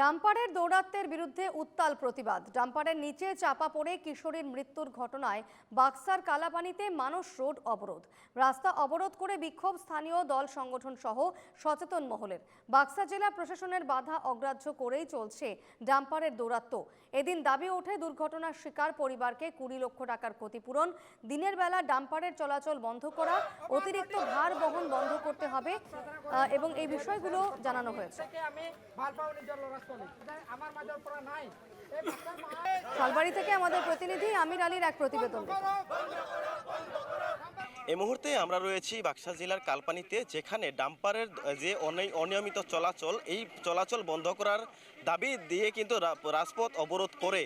ডাম্পারের দৌরাত্মের বিরুদ্ধে উত্তাল প্রতিবাদ। ডাম্পারের নিচে চাপা পড়ে কিশোরীর মৃত্যুর ঘটনায় বাক্সার কালাপানিতে মানুষ রোড অবরোধ। রাস্তা অবরোধ করে বিক্ষোভ স্থানীয় দল সংগঠন সহ সচেতন মহলের। বাক্সা জেলা প্রশাসনের বাধা অগ্রাহ্য করেই চলছে ডাম্পারের দৌরাত্ম্য। এদিন দাবি ওঠে দুর্ঘটনার শিকার পরিবারকে কুড়ি লক্ষ টাকার ক্ষতিপূরণ। দিনের বেলা ডাম্পারের চলাচল বন্ধ করা, অতিরিক্ত ভার বহন বন্ধ করতে হবে এবং এই বিষয়গুলো জানানো হয়েছে। শালবাড়ি থেকে আমাদের প্রতিনিধি আমির আলীর এক প্রতিবেদন। এই মুহূর্তে আমরা রয়েছি বাক্সা জেলার কালপানিতে, যেখানে ডাম্পারের যে অনিয়মিত চলাচল, এই চলাচল বন্ধ করার দাবি দিয়ে কিন্তু রাজপথ অবরোধ করে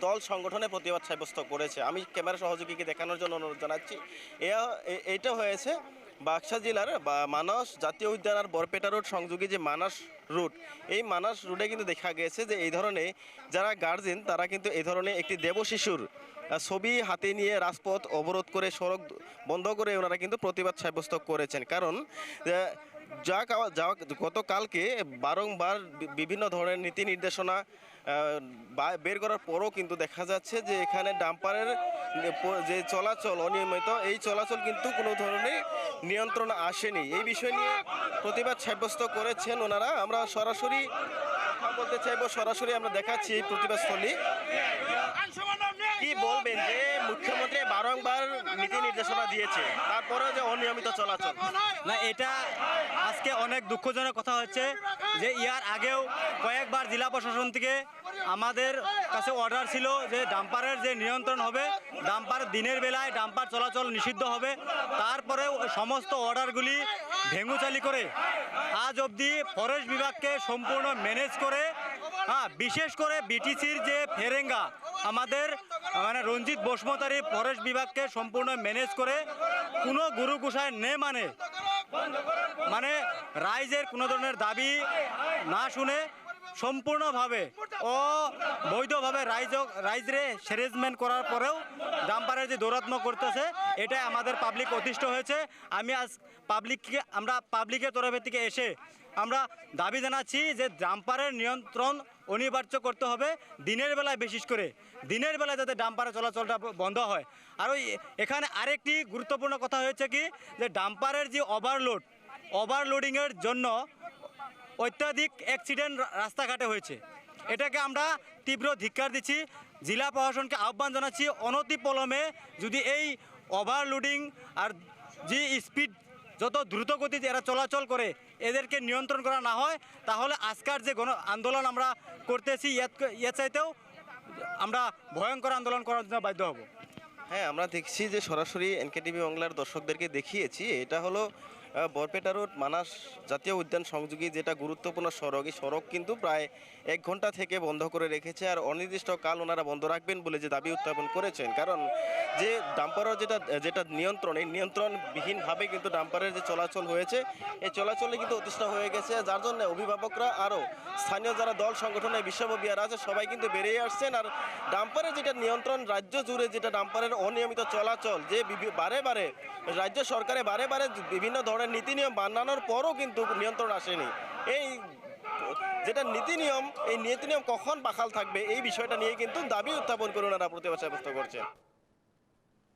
দল সংগঠনে প্রতিবাদ সাব্যস্ত করেছে আমি ক্যামেরা সহযোগীকে দেখানোর জন্য অনুরোধ জানাচ্ছি এ- এ- এইটা হয়েছে বাক্সা জেলার মানস জাতীয় উদ্যান আর বরপেটা রোড সংযোগী যে মানস রুট এই মানস রুটে কিন্তু দেখা গেছে যে এই ধরনের যারা গার্জেন তারা কিন্তু এই ধরনের একটি দেবশিশুর ছবি হাতে নিয়ে রাজপথ অবরোধ করে সড়ক বন্ধ করে ওনারা কিন্তু প্রতিবাদ সাব্যস্ত করেছেন। কারণ যা কাওয়া- যা গতকালকে বারংবার বিভিন্ন ধরনের নীতি নির্দেশনা বের করার পরও কিন্তু দেখা যাচ্ছে যে এখানে ডাম্পারের যে চলাচল অনিয়মিত, এই চলাচল কিন্তু কোনো ধরনের নিয়ন্ত্রণ আসেনি। এই বিষয় নিয়ে প্রতিবাদ সাব্যস্ত করেছেন ওনারা। আমরা সরাসরি বলতে চাইব, সরাসরি আমরা দেখাচ্ছি এই প্রতিবাদস্থলী। কি বলবেন যে মুখ্যমন্ত্রী বারংবার নীতি নির্দেশনা দিয়েছে তারপরে যে অনিয়মিত চলাচল? না, এটা আজকে অনেক দুঃখজনক কথা হচ্ছে যে ইয়ার আগেও কয়েকবার জেলা প্রশাসন থেকে আমাদের কাছে অর্ডার ছিল যে ডাম্পারের যে নিয়ন্ত্রণ হবে, ডাম্পার দিনের বেলায় ডাম্পার চলাচল নিষিদ্ধ হবে, তারপরেও সমস্ত অর্ডারগুলি ভেঙুচালি করে আজ অবধি ফরেস্ট বিভাগকে সম্পূর্ণ ম্যানেজ করে হ্যাঁ বিশেষ করে বিটিসির যে ফেরেঙ্গা, আমাদের মানে রঞ্জিত বসমতারি ফরেস্ট বিভাগকে সম্পূর্ণ ম্যানেজ করে কোনো গুরু গুসায় নে মানে মানে রাইজের কোনো ধরনের দাবি না শুনে সম্পূর্ণভাবে ও বৈধভাবে রাইজ রাইজরে সেরেজমেন্ট করার পরেও ডাম্পারের যে দৌরাত্ম করতেছে, এটাই আমাদের পাবলিক অতিষ্ঠ হয়েছে। আমি আজ পাবলিককে আমরা পাবলিকের তরফের থেকে এসে আমরা দাবি জানাচ্ছি যে ডাম্পারের নিয়ন্ত্রণ অনিবার্য করতে হবে দিনের বেলায় বিশেষ করে। দিনের বেলায় যাতে ডাম্পারের চলাচলটা বন্ধ হয়। আর ওই এখানে আরেকটি গুরুত্বপূর্ণ কথা হয়েছে কি? যে ডাম্পারের যে ওভারলোড ওভারলোডিংয়ের জন্য অত্যাধিক অ্যাক্সিডেন্ট রাস্তাঘাটে হয়েছে। এটাকে আমরা তীব্র ধিক্কার দিচ্ছি। জেলা প্রশাসনকে আহ্বান জানাচ্ছি অনতিপলমে যদি এই ওভারলোডিং আর যে স্পিড যত দ্রুত গতিতে এরা চলাচল করে, এদেরকে নিয়ন্ত্রণ করা না হয়, তাহলে আজকার যে গণ আন্দোলন আমরা করতেছি ইয়ে চাইতেও আমরা ভয়ঙ্কর আন্দোলন করার জন্য বাধ্য হব। হ্যাঁ আমরা দেখছি যে সরাসরি এনকেটিভি বাংলার দর্শকদেরকে দেখিয়েছি। এটা হলো বরপেটা রোড, মানাস জাতীয় উদ্যান সংযোগী যেটা গুরুত্বপূর্ণ সড়ক, এই সড়ক কিন্তু প্রায় এক ঘণ্টা থেকে বন্ধ করে রেখেছে আর অনির্দিষ্টকাল ওনারা বন্ধ রাখবেন বলে যে দাবি উত্থাপন করেছেন। কারণ যে ডাম্পারের যেটা যেটা নিয়ন্ত্রণ, এই নিয়ন্ত্রণবিহীনভাবে কিন্তু ডাম্পারের যে চলাচল হয়েছে, এই চলাচলে কিন্তু অতিষ্ঠ হয়ে গেছে। যার জন্য অভিভাবকরা আরও স্থানীয় যারা দল সংগঠনের বিশ্ববিদ্যালয় আছে, সবাই কিন্তু বেরিয়ে আসছেন। আর ডাম্পারের যেটা নিয়ন্ত্রণ, রাজ্য জুড়ে যেটা ডাম্পারের অনিয়মিত চলাচল, যে বারে বারে, রাজ্য সরকারে বারে বারে বিভিন্ন ধরনের নীতি নিয়ম বানানোর পরও কিন্তু নিয়ন্ত্রণ আসেনি। এই যেটা নীতি নিয়ম, এই নীতি নিয়ম কখন বাখাল থাকবে এই বিষয়টা নিয়ে কিন্তু দাবি উত্থাপন করে ওনারা প্রতিবাদ সাব্যস্ত করছেন।